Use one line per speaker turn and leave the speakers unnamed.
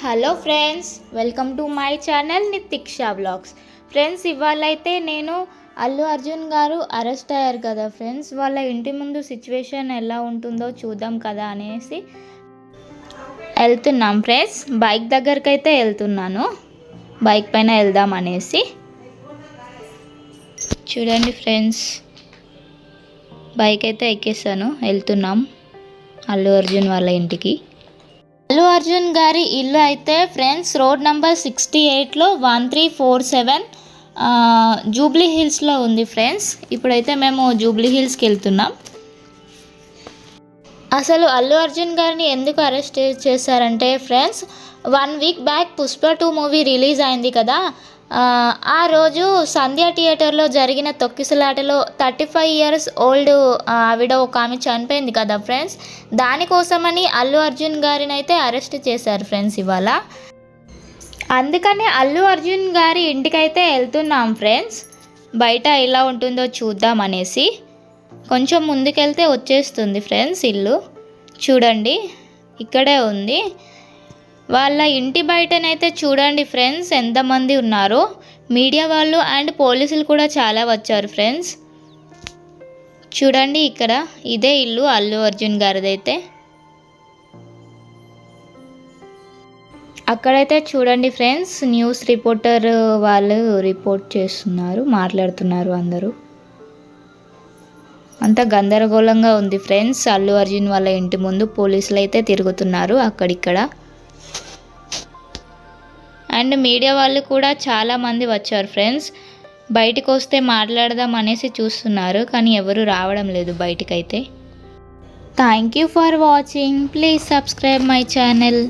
Hello friends welcome to my channel Nithiksha blogs. Friends ఇవాళైతే నేను అల్లు అర్జున్ గారు arrest అయ్యారు కదా ఫ్రెండ్స్ వాళ్ళ ఇంటి ముందు సిచ్యువేషన్ ఎలా ఉంటుందో చూద్దాం కదా అనేసి వెళ్తున్నాం ఫ్రెండ్స్. బైక్ దగ్గరికి అయితే వెళ్తున్నాను బైక్ పైన వెళ్దాం అనేసి. చూడండి ఫ్రెండ్స్ బైక్ అయితే ఎక్కేసాను వెళ్తున్నాం అల్లు అర్జున్ వాళ్ళ ఇంటికి. అల్లు అర్జున్ గారి ఇల్లు అయితే ఫ్రెండ్స్ రోడ్ నంబర్ సిక్స్టీ ఎయిట్లో one three four seven Jubilee హిల్స్లో ఉంది ఫ్రెండ్స్. ఇప్పుడైతే మేము జూబ్లీ హిల్స్కి వెళ్తున్నాం. అసలు అల్లు అర్జున్ గారిని ఎందుకు అరెస్ట్ చేశారంటే friends one week back Pushpa two movie release అయింది కదా. ఆ, రోజు సంధ్య థియేటర్లో జరిగిన తొక్కిసలాటలో థర్టీ ఫైవ్ ఇయర్స్ ఓల్డ్ ఆవిడ ఒక ఆమె చనిపోయింది కదా ఫ్రెండ్స్. దానికోసమని అల్లు అర్జున్ గారిని అయితే అరెస్ట్ చేశారు ఫ్రెండ్స్ ఇవాళ. అందుకనే అల్లు అర్జున్ గారి ఇంటికైతే వెళ్తున్నాం ఫ్రెండ్స్. బయట ఎలా ఉంటుందో చూద్దాం అనేసి. కొంచెం ముందుకెళ్తే వచ్చేస్తుంది ఫ్రెండ్స్ ఇల్లు. చూడండి ఇక్కడే ఉంది. వాళ్ళ ఇంటి బయటనైతే చూడండి ఫ్రెండ్స్ ఎంతమంది ఉన్నారో. మీడియా వాళ్ళు అండ్ పోలీసులు కూడా చాలా వచ్చారు ఫ్రెండ్స్. చూడండి ఇక్కడ ఇదే ఇల్లు అల్లు అర్జున్ గారిదైతే. అక్కడైతే చూడండి ఫ్రెండ్స్ న్యూస్ రిపోర్టర్ వాళ్ళు రిపోర్ట్ చేస్తున్నారు మాట్లాడుతున్నారు అందరూ. అంత గందరగోళంగా ఉంది ఫ్రెండ్స్ అల్లు అర్జున్ వాళ్ళ ఇంటి ముందు పోలీసులు అయితే తిరుగుతున్నారు అక్కడిక్కడ. అండ్ మీడియా వాళ్ళు కూడా చాలా మంది వచ్చారు ఫ్రెండ్స్. బయటకు వస్తే మాట్లాడదాం అనేసి చూస్తున్నారు కానీ ఎవరు రావడం లేదు బయటకైతే. Thank you for watching. Please subscribe my channel.